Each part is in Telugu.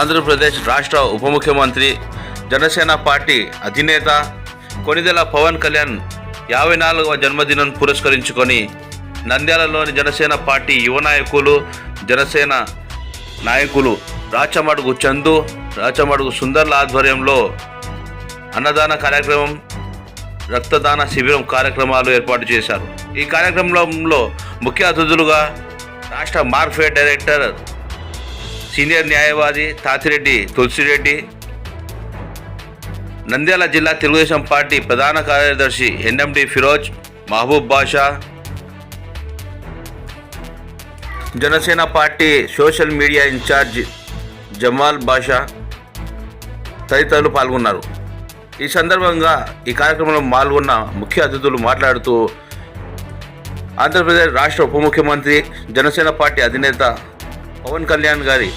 ఆంధ్రప్రదేశ్ రాష్ట్ర ఉప ముఖ్యమంత్రి జనసేన పార్టీ అధినేత కొనిదెల పవన్ కళ్యాణ్ యాభై నాలుగవ జన్మదినం పురస్కరించుకొని నంద్యాలలోని జనసేన పార్టీ యువ నాయకులు జనసేన నాయకులు రాచమడుగు చందు రాచమడుగు సుందర్ల ఆధ్వర్యంలో అన్నదాన కార్యక్రమం రక్తదాన శిబిరం కార్యక్రమాలు ఏర్పాటు చేశారు. ఈ కార్యక్రమంలో ముఖ్య అతిథులుగా రాష్ట్ర మార్ఫెడ్ డైరెక్టర్ సీనియర్ న్యాయవాది తాతిరెడ్డి తులసిరెడ్డి. నంద్యాల జిల్లా తెలుగుదేశం పార్టీ ప్రధాన కార్యదర్శి NMD Firoz Mahaboob Basha. Janasena party social media incharge Jamal Basha తదితరులు పాల్గొన్నారు. ఈ సందర్భంగా ఈ కార్యక్రమంలో పాల్గొన్న ముఖ్య అతిథులు మాట్లాడుతూ ఆంధ్రప్రదేశ్ రాష్ట్ర ఉప ముఖ్యమంత్రి జనసేన పార్టీ అధినేత పవన్ కళ్యాణ్ గారి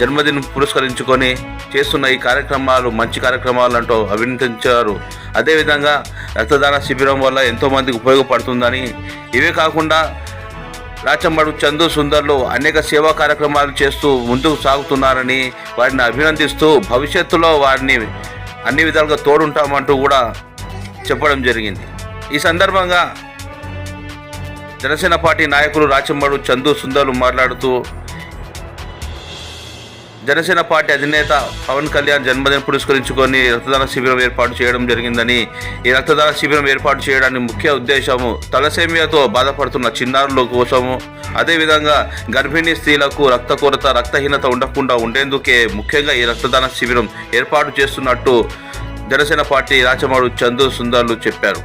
జన్మదినం పురస్కరించుకొని చేస్తున్న ఈ కార్యక్రమాలు మంచి కార్యక్రమాలు అంటూ అభినందించారు. అదేవిధంగా రక్తదాన శిబిరం వల్ల ఎంతోమందికి ఉపయోగపడుతుందని. ఇవే కాకుండా రాచంబడు చందు సుందర్లు అనేక సేవా కార్యక్రమాలు చేస్తూ ముందుకు సాగుతున్నారని వారిని అభినందిస్తూ భవిష్యత్తులో వారిని అన్ని విధాలుగా తోడుంటామంటూ కూడా చెప్పడం జరిగింది. ఈ సందర్భంగా జనసేన పార్టీ నాయకులు రాచంబడు చందు సుందర్లు మాట్లాడుతూ జనసేన పార్టీ అధినేత పవన్ కళ్యాణ్ జన్మదినం పురస్కరించుకొని రక్తదాన శిబిరం ఏర్పాటు చేయడం జరిగిందని ఈ రక్తదాన శిబిరం ఏర్పాటు చేయడానికి ముఖ్య ఉద్దేశము తలసేమియాతో బాధపడుతున్న చిన్నారుల కోసము. అదేవిధంగా గర్భిణీ స్త్రీలకు రక్త కొరత రక్తహీనత ఉండకుండా ఉండేందుకే ముఖ్యంగా ఈ రక్తదాన శిబిరం ఏర్పాటు చేస్తున్నట్టు జనసేన పార్టీ రాచమాడు చందు సుందర్లు చెప్పారు.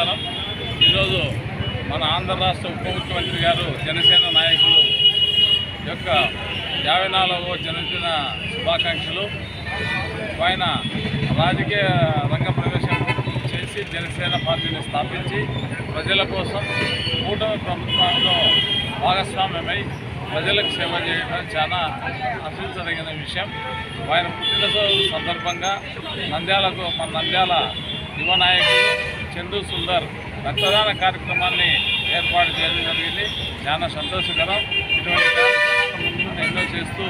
నమస్కారం. ఈరోజు మన ఆంధ్ర రాష్ట్ర ఉప ముఖ్యమంత్రి గారు జనసేన నాయకులు యొక్క యాభై నాలుగవ జన్మదిన శుభాకాంక్షలు. ఆయన రాజకీయ రంగ ప్రవేశం చేసి జనసేన పార్టీని స్థాపించి ప్రజల కోసం కూటమి ప్రభుత్వంలో భాగస్వామ్యమై ప్రజలకు సేవ చేయడం చాలా హర్షించదగిన విషయం. ఆయన పుట్టినరోజు సందర్భంగా నంద్యాలకు మన నంద్యాల యువ నాయకులు చందు సుందర్ రక్తదాన కార్యక్రమాన్ని ఏర్పాటు చేయడం జరిగింది. చాలా సంతోషకరం. ఇటువంటి ముందు ఎంజాయ్ చేస్తూ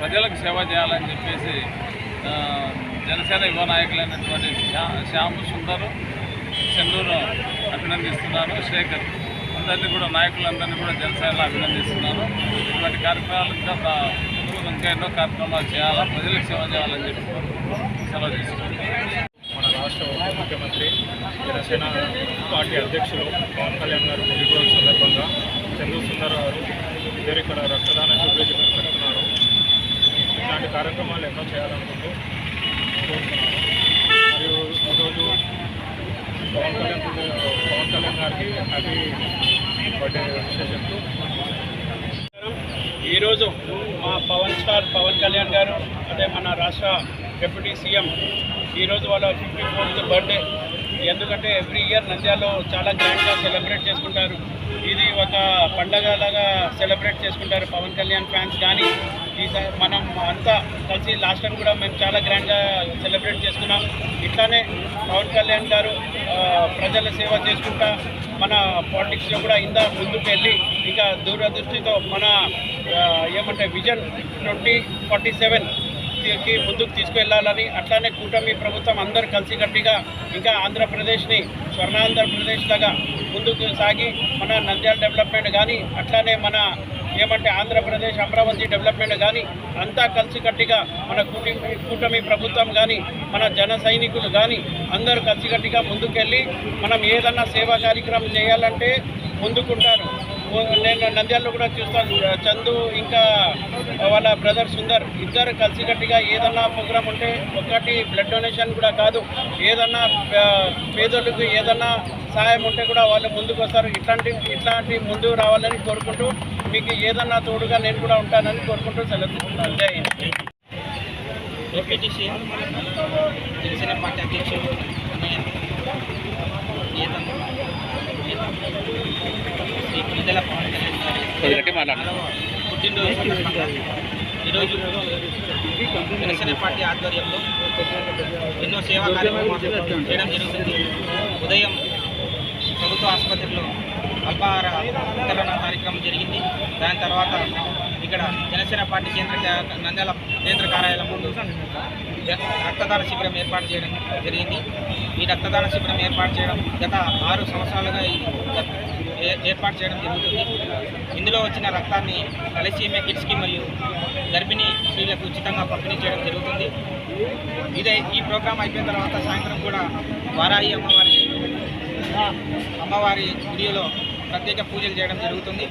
ప్రజలకు సేవ చేయాలని చెప్పేసి జనసేన యువ నాయకులైనటువంటి శ్యా శ్యాము సుందరు చందూరు అభినందిస్తున్నాను. శేఖర్ అందరినీ కూడా నాయకులందరినీ కూడా జనసేనలో అభినందిస్తున్నాను. ఇటువంటి కార్యక్రమాలు ఇంకా ఇంకా ఎన్నో కార్యక్రమాలు చేయాలా ప్రజలకు సేవ చేయాలని చెప్పి సెలవు తీసుకుంటున్నాను. రాష్ట్ర ముఖ్యమంత్రి జనసేన పార్టీ అధ్యక్షులు పవన్ కళ్యాణ్ గారు పుట్టినరోజు సందర్భంగా చందు సుందర్ గారు ఇద్దరు ఇక్కడ రక్తదాన శిబిరం పెడుతున్నారు ఇలాంటి కార్యక్రమాలు ఎన్నో చేయాలనుకుంటూ మరియు ఈరోజు పవన్ కళ్యాణ్ పవన్ కళ్యాణ్ గారికి హ్యాపీ బర్త్డే విషయం చెప్తూ ఈరోజు మా పవన్ స్టార్ పవన్ కళ్యాణ్ గారు అదే మన రాష్ట్ర డిప్యూటీ సీఎం ఈరోజు వాళ్ళ ఫిఫ్టీ ఫోర్త్ బర్త్డే. ఎందుకంటే ఎవ్రీ ఇయర్ నంద్యాలలో చాలా గ్రాండ్గా సెలబ్రేట్ చేసుకుంటారు. ఇది ఒక పండగలాగా సెలబ్రేట్ చేసుకుంటారు పవన్ కళ్యాణ్ ఫ్యాన్స్ కానీ ఈసారి మనం అంతా కలిసి లాస్ట్ టైం కూడా మేము చాలా గ్రాండ్గా సెలబ్రేట్ చేసుకున్నాం. ఇట్లానే పవన్ కళ్యాణ్ గారు ప్రజల సేవ చేసుకుంటా మన పాలిటిక్స్లో కూడా ఇందా ముందుకు వెళ్ళి ఇంకా దూరదృష్టితో మన ఏమంటే విజన్ ట్వంటీ ఫార్టీ సెవెన్ అభివృద్ధికి ముందుకు తీసుకువెళ్ళాలని అట్లానే కూటమి ప్రభుత్వం అందరు కలిసికట్టిగా ఇంకా ఆంధ్రప్రదేశ్ని స్వర్ణాంధ్రప్రదేశ్ లాగా ముందుకు సాగి మన నంద్యాల డెవలప్మెంట్ కానీ అట్లానే మన ఏమంటే ఆంధ్రప్రదేశ్ అమరావతి డెవలప్మెంట్ కానీ అంతా కలిసికట్టిగా మన కూటమి కూటమి ప్రభుత్వం కానీ మన జన సైనికులు కానీ అందరూ కలిసికట్టిగా ముందుకెళ్ళి మనం ఏదన్నా సేవా కార్యక్రమం చేయాలంటే ముందుకుంటారు. నేను నంద్యాలలో కూడా చూస్తాను. చందు ఇంకా వాళ్ళ బ్రదర్ సుందర్ ఇద్దరు కలిసికట్టుగా ఏదన్నా ప్రోగ్రామ్ ఉంటే ఒకటి బ్లడ్ డొనేషన్ కూడా కాదు. ఏదన్నా పేదోళ్ళకి ఏదన్నా సహాయం ఉంటే కూడా వాళ్ళు ముందుకు వస్తారు. ఇట్లాంటి ఇట్లాంటి ముందుకు రావాలని కోరుకుంటూ మీకు ఏదన్నా తోడుగా నేను కూడా ఉంటానని కోరుకుంటూ సెలవు తీసుకుంటాను జై హింద్. జనసేన పార్టీ నేత నేత ఈరోజు జనసేన పార్టీ ఆధ్వర్యంలో ఎన్నో సేవా కార్యక్రమాలు చేయడం జరుగుతుంది. ఉదయం ప్రభుత్వ ఆసుపత్రిలో అల్పాహార వితరణ కార్యక్రమం జరిగింది. దాని తర్వాత ఇక్కడ జనసేన పార్టీ కేంద్ర నంద్యాల కేంద్ర కార్యాలయం ముందు రక్తదాన శిబిరం ఏర్పాటు చేయడం జరిగింది. ఈ రక్తదాన శిబిరం ఏర్పాటు చేయడం గత ఆరు సంవత్సరాలుగా ఈ ఏర్పాటు చేయడం జరుగుతుంది. ఇందులో వచ్చిన రక్తాన్ని తలసీమే కిడ్స్కి మరియు గర్భిణీ స్త్రీలకు ఉచితంగా పంపిణీ చేయడం జరుగుతుంది. ఇదే ఈ ప్రోగ్రాం అయిపోయిన తర్వాత సాయంత్రం కూడా వారాయి అమ్మవారి అమ్మవారి గుడిలో ప్రత్యేక పూజలు చేయడం జరుగుతుంది.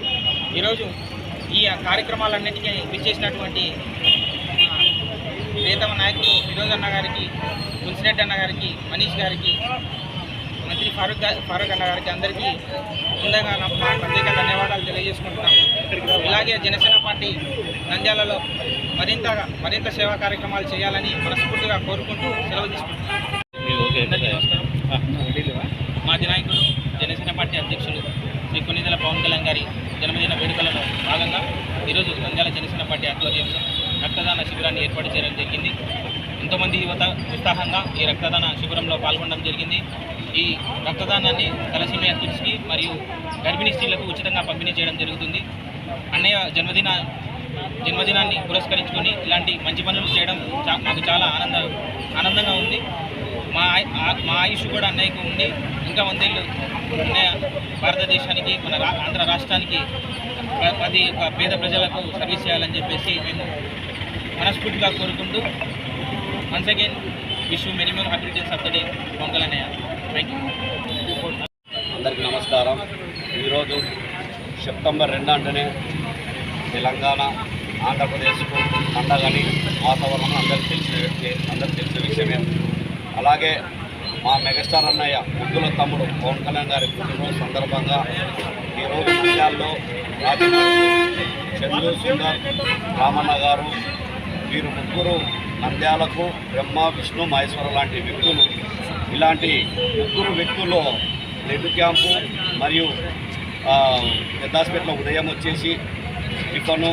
ఈరోజు ఈ కార్యక్రమాలన్నింటికీ విచ్చేసినటువంటి ఆ, ప్రియతమ నాయకులు ఫిరోజ్ అన్న గారికి తులసిరెడ్డి అన్న గారికి మనీష్ గారికి మంత్రి ఫారూక్ ఫారూక్ అన్న గారికి అందరికీ ముందుగా నా మా ప్రత్యేక ధన్యవాదాలు తెలియజేసుకుంటున్నాము ఇలాగే జనసేన పార్టీ నంద్యాలలో మరింత మరింత సేవా కార్యక్రమాలు చేయాలని మనస్ఫూర్తిగా కోరుకుంటూ సెలవు నమస్కారం. మాజీ నాయకుడు జనసేన పార్టీ అధ్యక్షులు శ్రీ కొన్నిదల పవన్ కళ్యాణ్ గారి జన్మదిన వేడుకలలో భాగంగా ఈరోజు నంద్యాల జనసేన పార్టీ ఆధ్వర్యంలో రక్తదాన శిబిరాన్ని ఏర్పాటు చేయడం జరిగింది. ఎంతోమంది యువత ఉత్సాహంగా ఈ రక్తదాన శిబిరంలో పాల్గొనడం జరిగింది. ఈ రక్తదానాన్ని తలసీమియా కిడ్స్కి మరియు గర్భిణీ స్త్రీలకు ఉచితంగా పంపిణీ చేయడం జరుగుతుంది. అన్నయ్య జన్మదిన జన్మదినాన్ని పురస్కరించుకొని ఇలాంటి మంచి పనులు చేయడం మాకు చాలా ఆనంద ఆనందంగా ఉంది. మా మా ఆయుష్ కూడా అన్నయ్యకు ఉంది. ఇంకా వందేళ్ళు అన్నయ్య భారతదేశానికి మన రా ఆంధ్ర రాష్ట్రానికి ప- పది ఒక పేద ప్రజలకు సర్వీస్ చేయాలని చెప్పేసి మేము మనస్ఫూర్తిగా కోరుకుంటూ వన్స్ అగైన్ విష్ మినిమం హ్యాపీటీస్ ఆఫ్ ద పొంగల్ అన్నయ్య థ్యాంక్ యూ అందరికీ నమస్కారం. ఈరోజు సెప్టెంబర్ రెండు అంటేనే తెలంగాణ ఆంధ్రప్రదేశ్కు పండగని వాతావరణం అందరికి తెలిసిన అందరికి తెలిసిన విషయమే. అలాగే మా మెగాస్టార్ అన్నయ్య ముద్దుల తమ్ముడు పవన్ కళ్యాణ్ గారి పుట్టినరోజు సందర్భంగా ఈరోజు నంద్యాలలో రాజకీయ చంద్రు సుందర్ రామన్న గారు వీరు ముగ్గురు నంద్యాలకు బ్రహ్మ విష్ణు మహేశ్వర లాంటి వ్యక్తులు. ఇలాంటి ముగ్గురు వ్యక్తుల్లో రెడ్ క్యాంపు మరియు ఆ, ఉదయం వచ్చేసి టిఫను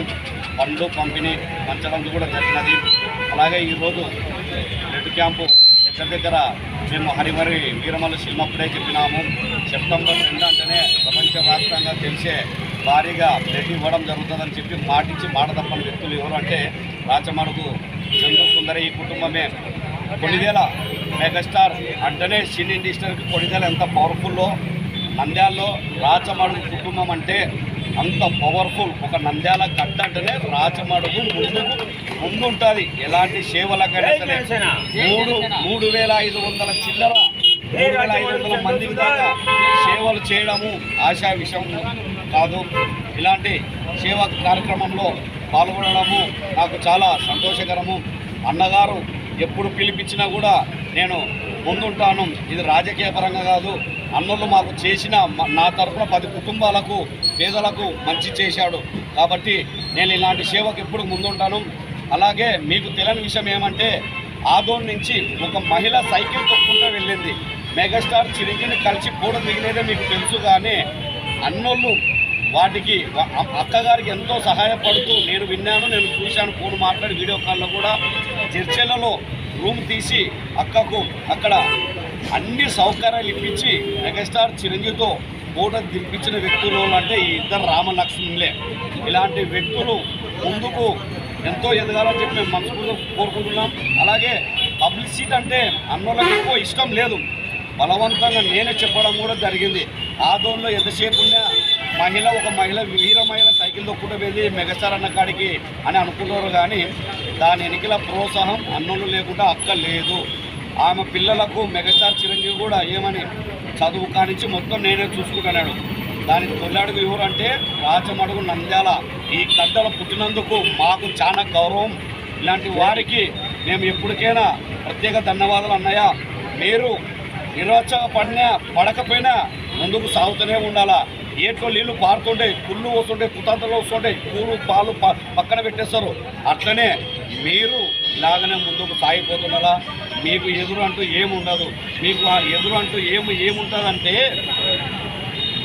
పండ్లు పంపిణీ పంచడం కూడా జరిగినది. అలాగే ఈరోజు రెడ్ క్యాంపు దగ్గర దగ్గర మేము హరిమరి వీరమల సినిమప్పుడే చెప్పినాము. సెప్టెంబర్ రెండు అంటేనే ప్రపంచవ్యాప్తంగా తెలిసే భారీగా బ్లడ్ ఇవ్వడం జరుగుతుందని చెప్పి మాటించి మాట తప్పని వ్యక్తులు ఎవరు అంటే రాచమడుగు చంద్ర సుందరి ఈ కుటుంబమే. కొడిదేల మెగాస్టార్ అంటేనే సినీ ఇండస్ట్రీకి కొడిదేల ఎంత పవర్ఫుల్లో. నంద్యాలలో రాచమడుగు కుటుంబం అంటే అంత పవర్ఫుల్. ఒక నంద్యాల గడ్డ అంటేనే రాచమడుగు ముందు ముందు ఉంటుంది ఎలాంటి సేవలకైనా మూడు మూడు వేల ఐదు వందల చిల్లర మూడు వేల ఐదు వందల మందికి దాకా సేవలు చేయడము ఆశా విషయం కాదు. ఇలాంటి సేవా కార్యక్రమంలో పాల్గొనడము నాకు చాలా సంతోషకరము. అన్నగారు ఎప్పుడు పిలిపించినా కూడా నేను ముందుంటాను. ఇది రాజకీయ పరంగా కాదు. అన్నోళ్ళు మాకు చేసిన నా తరఫున పది కుటుంబాలకు పేదలకు మంచి చేశాడు. కాబట్టి నేను ఇలాంటి సేవకు ఎప్పుడు ముందుంటాను. అలాగే మీకు తెలియని విషయం ఏమంటే ఆదోన్ నుంచి ఒక మహిళ సైకిల్ తొక్కుంటూ వెళ్ళింది. మెగాస్టార్ చిరంజీవిని కలిసి కూడా దిగినదే మీకు తెలుసు కానీ అన్నోళ్ళు వాటికి అక్కగారికి ఎంతో సహాయపడుతూ నేను విన్నాను నేను చూశాను ఫోన్ మాట్లాడి వీడియో కాల్లో కూడా చర్చలలో రూమ్ తీసి అక్కకు అక్కడ అన్ని సౌకర్యాలు ఇప్పించి మెగాస్టార్ చిరంజీవితో ఫోటో దింపించిన వ్యక్తులు అంటే ఈ ఇద్దరు రామలక్ష్మణులే. ఇలాంటి వ్యక్తులు ముందుకు ఎంతో ఎదగాలని చెప్పి మేము మనస్ఫూర్తిగా కోరుకుంటున్నాం. అలాగే పబ్లిసిటీ అంటే అన్నోళ్ళకి ఎక్కువ ఇష్టం లేదు. బలవంతంగా నేనే చెప్పడం కూడా జరిగింది. ఆదోన్లో ఎంతసేపు ఉన్నా మహిళ ఒక మహిళ వీర మహిళ సైకిల్ తొక్కుంటూ వెళ్ళి మెగాస్టార్ అన్న కాడికి అని అనుకుంటారు కానీ దాని వెనుకల ప్రోత్సాహం అన్నోళ్ళు లేకుండా అక్క లేదు ఆమె పిల్లలకు మెగాస్టార్ చిరంజీవి కూడా ఏమని చదువు కానించి మొత్తం నేనే చూసుకుంటున్నాడు. దాని తొలడుగు ఎవరు అంటే రాచమడుగు నంద్యాల. ఈ గడ్డలు పుట్టినందుకు మాకు చాలా గౌరవం. ఇలాంటి వారికి మేము ఎప్పటికైనా ప్రత్యేక ధన్యవాదాలు అన్నయ్య. మీరు నిరోత్సాహపడినా పడకపోయినా ముందుకు సాగుతూనే ఉండాలా? ఏట్లో నీళ్ళు పారుతుంటాయి పుల్లు వస్తుంటాయి కుతాంతలు వస్తుంటాయి పూలు పాలు ప- పక్కన పెట్టేస్తారు. అట్లనే మీరు ఇలాగనే ముందుకు సాగిపోతున్నారా? మీకు ఎదురు అంటూ ఏముండదు మీకు ఆ ఎదురు అంటూ ఏమి ఏముంటుందంటే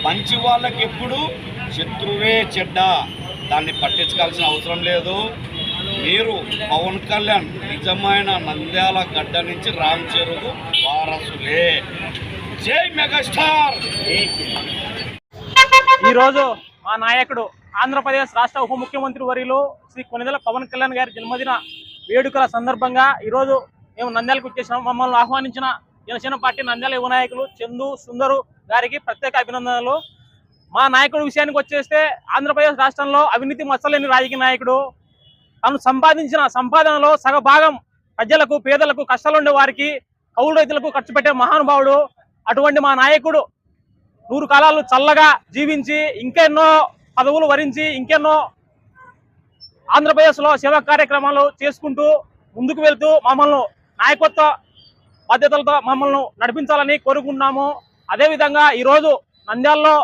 మంచి వాళ్ళకి ఎప్పుడు శత్రువే చెడ్డ. దాన్ని పట్టించుకోవాల్సిన అవసరం లేదు. మీరు పవన్ కళ్యాణ్ నిజమైన నంద్యాల గడ్డ నుంచి రామ్ చెరువు వారసులే. జై మెగాస్టార్! ఈరోజు మా నాయకుడు ఆంధ్రప్రదేశ్ రాష్ట్ర ఉప ముఖ్యమంత్రి వర్యులు శ్రీ కొనిదెల పవన్ కళ్యాణ్ గారి జన్మదిన వేడుకల సందర్భంగా ఈరోజు మేము నంద్యాలకు వచ్చేసాం మమ్మల్ని ఆహ్వానించిన జనసేన పార్టీ నంద్యాల యువ నాయకులు చందు సుందరు గారికి ప్రత్యేక అభినందనలు. మా నాయకుడి విషయానికి వచ్చేస్తే ఆంధ్రప్రదేశ్ రాష్ట్రంలో అవినీతి మచ్చలేని రాజకీయ నాయకుడు. తను సంపాదించిన సంపాదనలో సగభాగం ప్రజలకు పేదలకు కష్టాలుండే వారికి కౌలు రైతులకు ఖర్చు పెట్టే మహానుభావుడు. అటువంటి మా నాయకుడు నూరు కాలాలు చల్లగా జీవించి ఇంకెన్నో పదవులు వరించి ఇంకెన్నో ఆంధ్రప్రదేశ్లో సేవా కార్యక్రమాలు చేసుకుంటూ ముందుకు వెళ్తూ మమ్మల్ని నాయకత్వ బాధ్యతలతో మమ్మల్ని నడిపించాలని కోరుకుంటున్నాము. అదేవిధంగా ఈరోజు నంద్యాలలో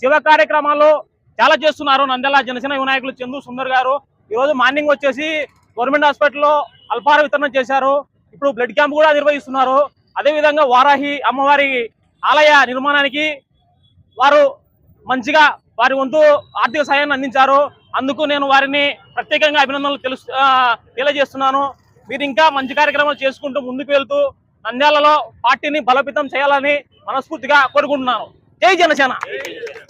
శివ కార్యక్రమాలు చాలా చేస్తున్నారు. నంద్యాల జనసేన వినాయకులు చందు సుందర్ గారు. ఈరోజు మార్నింగ్ వచ్చేసి గవర్నమెంట్ హాస్పిటల్లో అల్పార వితరణ చేశారు. ఇప్పుడు బ్లడ్ క్యాంప్ కూడా నిర్వహిస్తున్నారు. అదేవిధంగా వారాహి అమ్మవారి ఆలయ నిర్మాణానికి వారు మంచిగా వారి వంతు ఆర్థిక సాయాన్ని అందించారు. అందుకు నేను వారిని ప్రత్యేకంగా అభినందనలు తెలుసు తెలియజేస్తున్నాను. మీరు ఇంకా మంచి కార్యక్రమాలు చేసుకుంటూ ముందుకు వెళ్తూ నంద్యాలలో పార్టీని బలోపేతం చేయాలని మనస్ఫూర్తిగా కోరుకుంటున్నాను. జై జనసేన!